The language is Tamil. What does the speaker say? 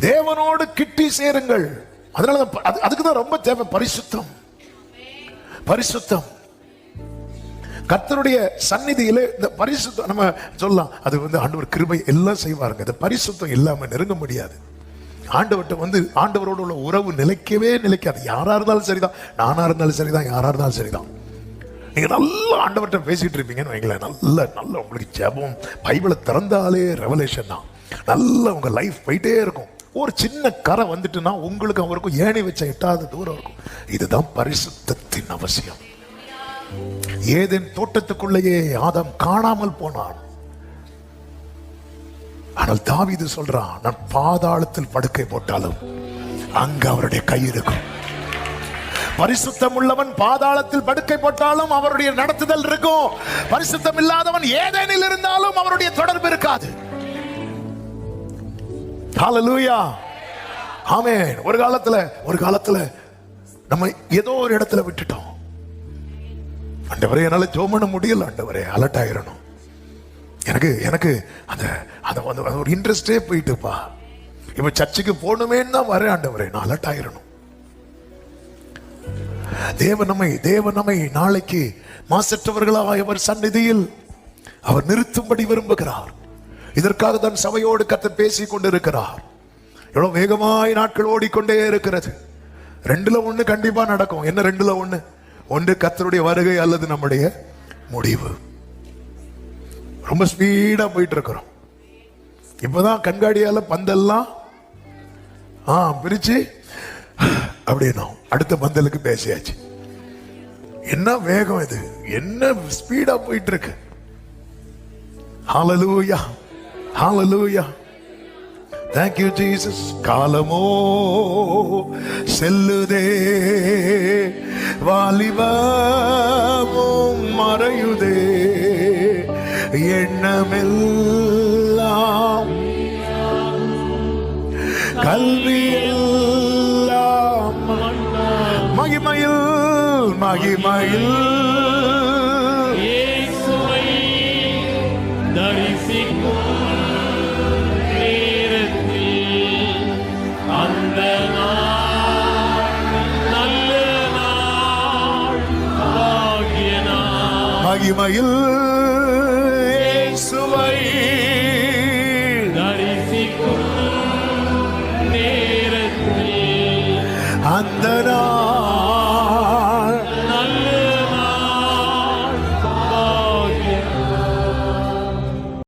தேவனோடு கிட்டி சேருங்கள். அதனால அது- அதுக்கு தான் ரொம்ப தேவை பரிசுத்தம். பரிசுத்தம். கர்த்தருடைய சந்நிதியிலே இந்த பரிசுத்தம் நம்ம சொல்லலாம் அது வந்து ஆண்டவர் கிருபை எல்லாம் செய்வாருங்க. இந்த பரிசுத்தம் இல்லாம நெருங்க முடியாது. ஆண்டவர்கிட்ட வந்து ஆண்டவரோட உள்ள உறவு நிலைக்கவே நிலைக்காது. யாரா இருந்தாலும் சரிதான். நானா இருந்தாலும் சரிதான். யாரா இருந்தாலும் சரிதான். நீங்க நல்லா ஆண்டவர்கிட்ட பேசிட்டு இருப்பீங்கன்னு வைங்களேன். நல்ல நல்ல உங்களுக்கு ஜெபம் பைபிளை திறந்தாலே ரெவலேஷன் தான். நல்ல உங்க லைஃப் போயிட்டே இருக்கும். ஒரு சின்ன கரை வந்துட்டுன்னா உங்களுக்கு அவருக்கும் ஏணி வச்ச எட்டாவது தூரம் இருக்கும். இதுதான் பரிசுத்தத்தின் அவசியம். ஏதேன் தோட்டத்துக்குள்ளேயே ஆதாம் காணாமல் போனான். ஆனால் தாவீது சொல்றான் நான் பாதாளத்தில் படுக்கை போட்டாலும் அங்க அவருடைய கை இருக்கும். பரிசுத்தம் உள்ளவன் பாதாளத்தில் படுக்கை போட்டாலும் அவருடைய நடத்துதல் இருக்கும். பரிசுத்தம் இல்லாதவன் ஏதேனில் இருந்தாலும் அவருடைய தொடர்பு இருக்காது. ஹalleluya ஆமென் ஒரு காலத்துல ஒரு காலத்துல நம்ம ஏதோ ஒரு இடத்துல விட்டுட்டோம். ஆண்டவரே என்னால ஜோம் பண்ண முடியல ஆண்டவரே அலர்ட் ஆயிரணும். எனக்கு எனக்கு அந்த அந்த ஒரு இன்ட்ரெஸ்டே போயிட்டுப்பா. இப்ப சர்ச்சுக்கு போகணுமேன்னு தான் வரேன் ஆண்டவரே நான் அலர்ட் ஆயிரணும். தேவ நம்மை தேவ நம்மை நாளைக்கு மாசற்றவர்களாக அவர் சந்நிதியில் அவர் நிறுத்தும்படி விரும்புகிறார். இதற்காக தான் சபையோடு கத்தர் பேசிக் கொண்டிருக்கிறார். எவ்வளவு வேகமாய் நாட்கள் ஓடிக்கொண்டே இருக்கிறது. ரெண்டுல ஒண்ணு கண்டிப்பா நடக்கும். என்ன ரெண்டுல ஒண்ணு? ஒன்று கத்தருடைய வருகை அல்லது நம்முடைய முடிவு. ரொம்ப ஸ்பீடா போயிட்டு இருக்கிறோம் இப்பதான் கண்காடியால பந்தெல்லாம் ஆ பிரிச்சு அப்படின்னா அடுத்த பந்தலுக்கு பேசியாச்சு. என்ன வேகம் இது? என்ன ஸ்பீடா போயிட்டு இருக்கு ஹாலலூயா ஹalleluya thank you jesus. காலமோ செல்லுதே வாலிபமும் மறையுதே எண்ணமெல்லாம் கல்வியெல்லாம் மகிமையில் மகிமையில் மகிமையில். இயேசுவை தரிசிக்கும் நேரத்தில். அந்த நாள்